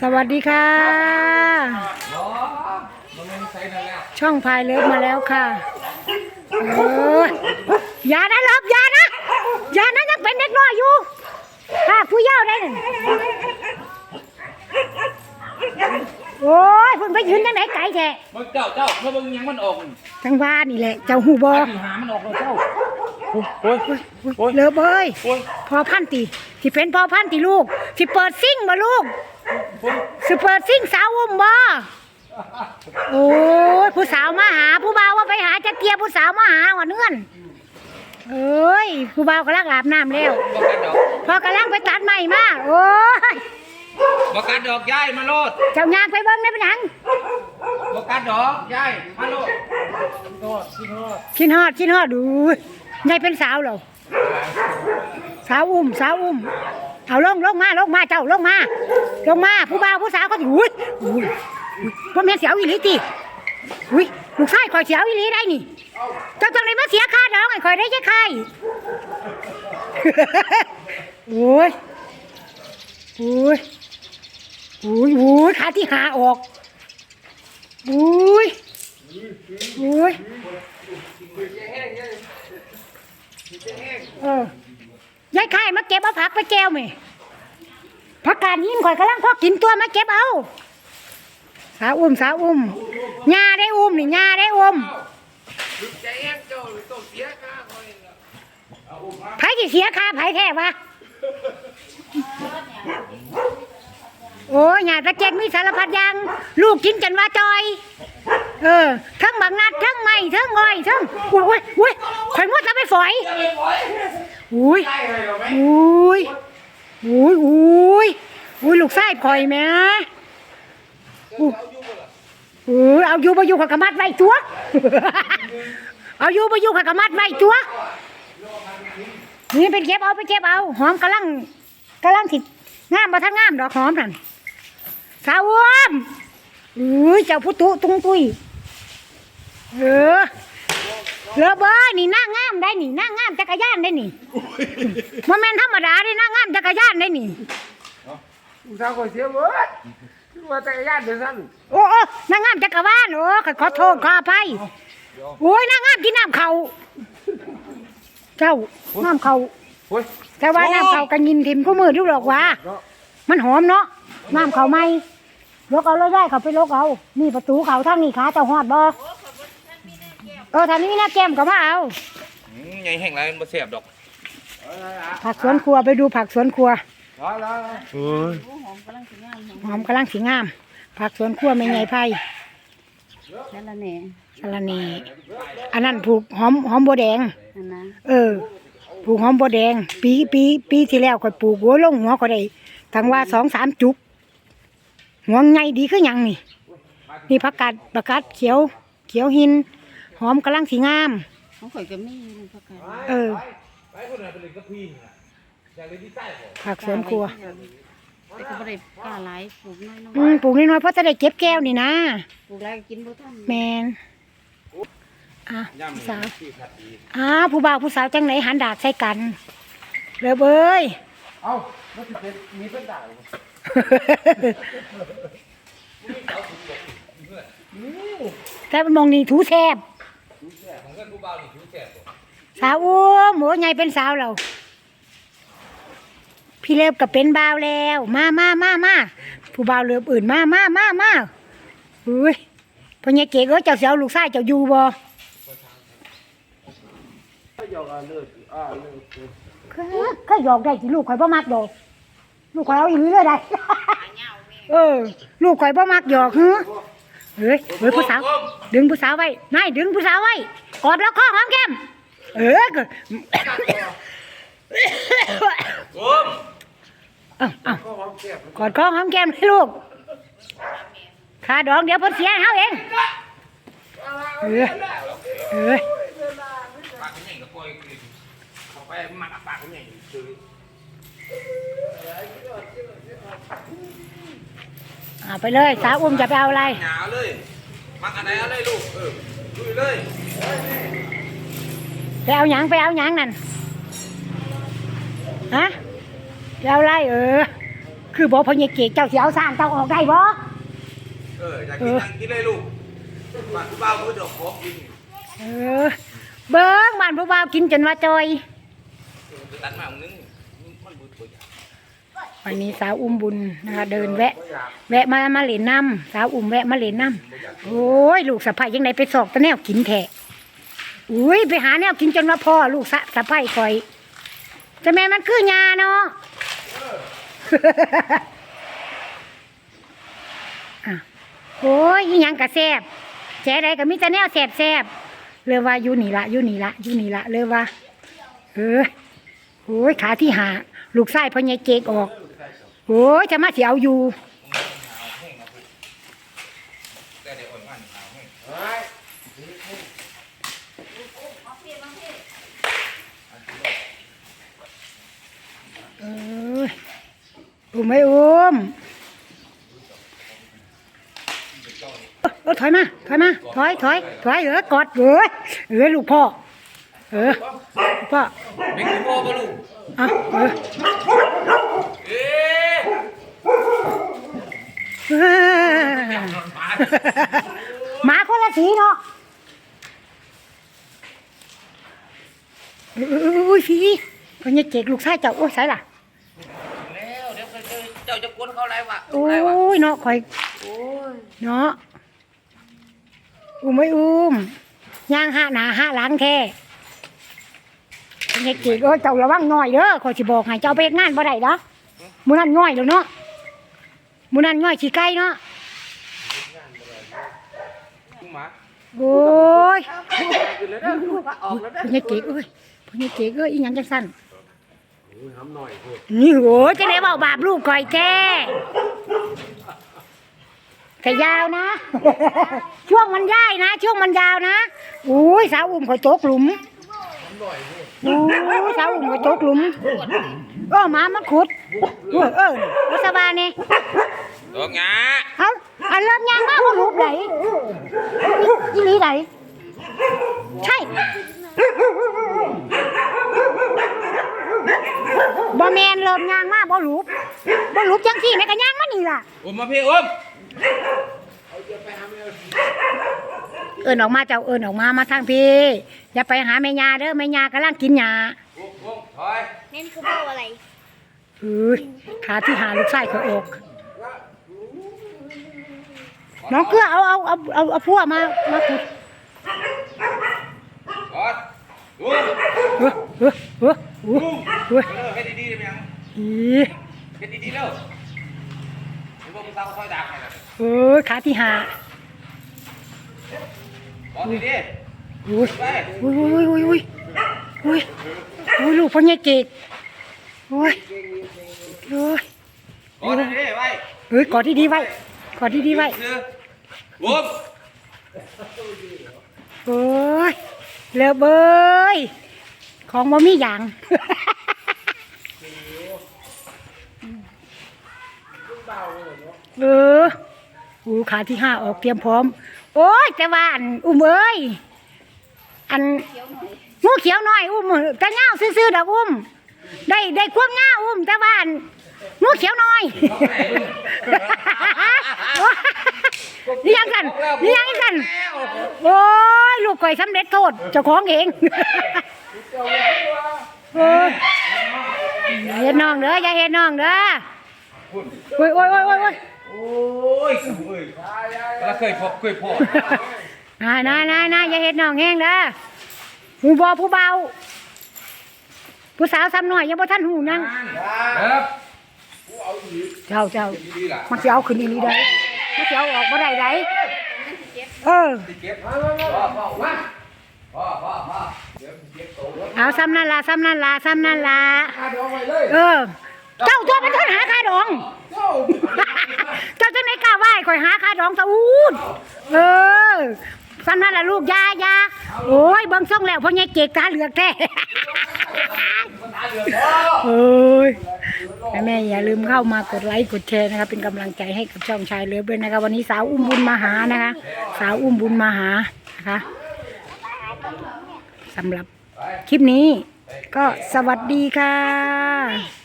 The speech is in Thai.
สวัสดีค่ะ ช่องพายเลิฟมาแล้วค่ะเอออย่านะเลิฟอย่านะอย่านะยังเป็นเด็กน้อยอยู่ค่ะผู้เยาว์ได้หนึ่งโอ้ยเพิ่นไปยืนยังไหนไกลแท้มึงเจ้าเจ้าเมื่อมึงยังมันออกนี่จังว่านี่แหละ เจ้าหูบอหามันออกเลยเจ้า โอ้ยโอ้ยโอ้ย เลิฟเอ้ยโอ้ย พอพันตีที่เป็นพอพันตีลูกที่เปิดซิ่งมาลูกโอ้ยสิเปิดซิ่งสาวอุ้มบ่โอ้ยผู้สาวมาหา ผู้บ่าวว่าไปหาจะเกียร์ผู้สาวมาหาว่าเนื่อนเอ้ยผู้บ่าวกำลังอาบน้ำแล้วบอกกันดอกพอกำลังไปตัดใหม่มาโอ้ยบอกกันดอกย้ายมาโลดเจ้ายางไปเบิ้งได้เป็นหยังบอกกันดอกย้ายมาโลดโลดที่โลดกินฮอดกินฮอดดู ยายเป็นสาวเหรอสาวอุ้มสาวอุ้มเอาลงลงมาลงมาเจ้าลงมา ลงมาผู้บ่าวผู้สาวก็อุ้ยอุ้ยว่าแม่เสียวอีหลีติอุ้ยลูกชายคอยเสียวอีหลีได้นี่เจ้าจังเลยมาเสียค่าดองไอ้คอยได้แค่ใครโอ้ยโอ้ยโอ้ยโอ้ยขาที่หาออกโอ้ยโอ้ย เออยายไข่มาเก็บเอาผักไปแก้วไหมผักกาดหินข่อยกำลังพอกินตัวมาเก็บเอาสาวอุ้มสาวอุ้มยาได้อุ้มนี่ยาได้อุ้มไผที่เสียค่าไผแท้วะ โอ้ยหยาตะเจกมีสารพัดอยางลูกกินจนว่าจอย เออทั้งบางนัดทั้งไม่ทั้งงอยทั้งโอ้ยโอ้ยข่อยมดแล้วไปฝอยอุ้ยอุ้ยอุ้ยอุ้ยอุ้ยลูกไส้ข่อยแม่อุ้ยเออเอาอยู่บ่อยู่ข่อยกมัดไว้ตัวเอาอยู่บ่อยู่ข่อยกมัดไว้ตัวนี่เป็นเก็บเอาไปเก็บเอาหอมกำลังกำลังสิงามบ่ทันงามดอกหอมนั่น สาวอ้วมอุ้ยเจ้าพุตุตุงตุยเออเลือเบอร์นี่นางงามได้นี่นางงามจักรยานได้นี่มันแม่นธรรมดาได้นางงามจักรยานได้นี่ผู้สาวก็เสียเบิดคือว่าจักรยานเดี๋ยวสั้นโอ้โอ้นางงามจักรวาลโอ้ขอขอโทษขออภัยโอ้ยนางงามกินน้ำเขาเจ้าน้ำเขาโอ้ยแต่ว่าน้ำเขากันยินทิมก็มือทุกดอกว่า มันหอมเนาะน้ำเขาไหม ลกเอาเลยได้เขาไปลกเอานี่ประตูเขาทางนี้ขาเจ้าหอดบ่เออทางนี้นะแก้มก็มาเอาอืมใหญ่แห้งแล้วมันบ่เสียบดอกผักสวนครัวไปดูผักสวนครัวรอรอโอ้ยหอมกำลังสีงาม ผักสวนครัวไม่ไงไผ่นั่นละแหน่สะระเนอันนั้นผูกหอมหอมบัวแดงนั่นนะเออปลูกหอมบัวแดง ปีปีปีที่แล้วข่อยปลูกหัวลงหัวก็ได้ทั้งว่าสองสามจุก หัวไงดีขึ้นยังนี่ นี่ผักกาดผักกาดเขียว เขียวหิน หอมกำลังสีงาม ของข่อยก็มีอยู่พักกันเออ ไปคนน่ะไปเล่นกับพี่น่ะอยากเล่นที่ใต้บ่ผักสวนครัว แต่ก็บ่ได้กล้าหลายปลูกน้อยอืมปลูกน้อยๆเพราะจะได้เก็บแก้วนี่นะ ๆปลูกหลายก็กินบ่ทันแมนอะย่ำผู้นี่สาว ที่ขัดดี อ้าวผู้บ่าวผู้สาวจังไหนหันดากใส่กันเร็วเอ้ย เอ้ามันสิเป็นมีเป็นด่างแต่มองนี่ถูแซบของกันผู้บ่าวนี่ผิวแสบบ่สาวอ้วมโหใหญ่เป็นสาวเรา พี่เล็บกับเป็นบ่าวแล้ว มามามามาผู้บ่าวเลืออื่นมามามามาอุ้ยพ่อใหญ่เก๋ก็เจ้าเสียวลูกชายเจ้าอยู่บ่ ก็ยอกอ่าเลิกอ่าเลิก คือก็หยอกได้สิลูกข่อยบ่มักดอกลูกข่อยเอาอีหลีเลยได้ เออ ลูกข่อยบ่มักหยอกฮเฮ้ยเฮ้ยผู้สาว ดึงผู้สาวไว้นายดึงผู้สาวไว้กอดแล้วข้อหอมแก้มเออก็โอ้มเอาเอาก็หอมแก้มกอดข้อหอมแก้มให้ลูกค่าดองเดี๋ยวเพ่นเสียห้เฮาเองเออเออ ปากใหญ่ก็ปล่อยกิน เข้าไปมันอับปากใหญ่ซื้อเอาไปเลย สาวอุ้มจะไปเอาอะไร หนาวเลย มักอันไหนเอาเลยลูก เออลุยเลยไปเอาหยังไปเอาหยังนั่น ฮะไปเอาอะไรเออ คือบ่พ่อใหญ่เกกเจ้าสิเอาสร้างเจ้าออกได้บ่เอออยากกินนั่งกินเลยลูกบ้านผู้บ่าวเขาจะขอกิน เออ เบิ่งบ้านผู้บ่าวกินจนว่าจอย ตัดมาองนึงมันบุญตัวใหญ่วันนี้สาวอุ้มบุญนะคะ เดินแวะ แวะมามาเล่นน้ำสาวอุ้มแวะมาเล่นน้ำโอ้ยลูกสะใภ้ยังไงไปสอกตะแนวกินแท้อุ้ยไปหาแนวกินจนว่าพ่อลูกสะสะใภ้คอยจะแม่มันคือยาเนาะโอ้ยยังกะแซบแจ๋ใดก็มีแต่แนวแซบแซบเลยว่าอยู่นี่ละอยู่นี่ละอยู่นี่ละเลยว่า เออ โอ้ยขาที่หาลูกไส้พ่อใหญ่เจกออก โอ้ยจะมาเสียเอาอยู่เออนมันขาวให้เฮ้ยเอออุ้มไม่อุ้มเออถอยมา ถอยมา ถอย ถอย ถอย เออกอดเออเออลูกพ่อ เออลูกพ่อไม่กินพ่อปะลูกอะเออเอ๊ะเออหมาคนละสีเนาะเออเออเอออุ้ยสีพญาเจกลูกชายเจ้าโอ้ยใส่ล่ะแล้วเดี๋ยวเจ้าจะกวนเขาอะไรวะโอ้อะไรวะยเนาะคอยเนาะอุ้มไม่อุ้มย่างห้าหนาห้าหล้างแท้ เด็กเก๋ก็เจ้าระวังหน่อยเด้อคอยสิบอกให้เจ้าไปเฮ็ดงานบ่ได้เนาะมื้อนั้นง่อยแล้วเนาะมื้อนั้นง่อยขี้ไก่เนาะโอ้ยเลยนะออกแล้วนะพญาเก๋เอ้ยพญาเก๋เอ้ยอีหยังจังซั่นนี่โหจะได้เว้าบาปลูกก่อยแท้แต่ยาวนะ ช่วงมันย่ายนะ ช่วงมันยาวนะอุ้ยสาวอุ้มข่อยตกหลุม โอ้ยสาวอุ้มข่อยตกหลุมเออหมามาขุดเออเออนี่สบายนี่ดอกหญ้าเอาอันเริ่มยางมากว่ารูปไหนอีหลีไหนใช่บ่แมนเริ่มยางมากบ่รูปบ่รูปจังที่แม่ก็ยางมานี่ล่ะอมมาพี่อมเอิ นออกมาเจ้าเอินออกมามาทางพี่อย่าไปหาแม่ยาเด้อแม่ยากำลังกินยาอมอมถอยเน้นคือเบ้าอะไรเอ้ยขาที่หาลูกไส้เขาออกน้องเกลือเอาเอาเอาเอาเอาพัวมามาขุดกอดลุงเออเออเออเออเออเออให้ดีๆได้ไหมยังอีให้ดีๆเร็วหรือว่ามึงตามคอยด่าใครล่ะเออขาที่หา บอกดีอุ้ยๆไปอุ้ยอุ้ยอุ้ยอุ้ยอุ้ยอุ้ยลูกพ่อใหญ่เกดอุ้ยอุ้ยบอกดีๆไปเฮ้ยกอดที่ดีไว้กอดที่ดีไว้ซื้ออมโอ้ยเลิกเบยของบ่มีอย่างเอออูขาที่ห้าออกเตรียมพร้อม โอ้ยแต่ว่าอันอุ้มเอ้ยอันงูเขียวน่อยอุ้มแต่เงาซื่อๆดอกอุ้ม ได้ได้ควงเงาอุ้มแต่ว่าอันงูเขียวน่อยนี่ยังกันนี่ยังกันโอ้ยลูกก่อยสำเร็จโทษเจ้าของเองอย่าเห็นน้องเด้ออย่าเห็นน้องเด้อโอ้ยโอ้ยโอ้ยโอ้ยโอ้ยโอ้ยเอ้ย แล้วเคยพบเคยพบนายนายนายนายอย่าเห็นน้องแห้งเด้อผู้บอผู้เบา ผู้สาวซ้ำหน่อยยังบ่ทันหูนังครับเจ้าเจ้าดีๆล่ะมันสิเอาขึ้นอีหลีได้มันสิเอาออกบ่ได้ได้เออเก็บพ่อพ่อมาพ่อพ่อพ่อเดี๋ยวเก็บโตแล้วเอาซ้ำนั่นล่ะซ้ำนั่นล่ะซ้ำนั่นล่ะอาดองไว้เลยเออ เจ้าตัวเป็นคนหาคาดอง เจ้าเจ้าจะไหนกล้าไหว้คอยหาคาดองตะอูดเออซ้ำนั่นล่ะลูกอยาอยาโอ้ยเบิ่งส่งแล้วพ่อใหญ่เกกตาเหลือกแท้เอ้ยแม่แม่อย่าลืมเข้ามากดไลค์กดแชร์นะครับเป็นกำลังใจให้กับช่องชายเลิฟด้วยนะคะวันนี้สาวอุ้มบุญมาหานะคะ สาวอุ้มบุญมาหานะคะสำหรับคลิปนี้ก็สวัสดีค่ะ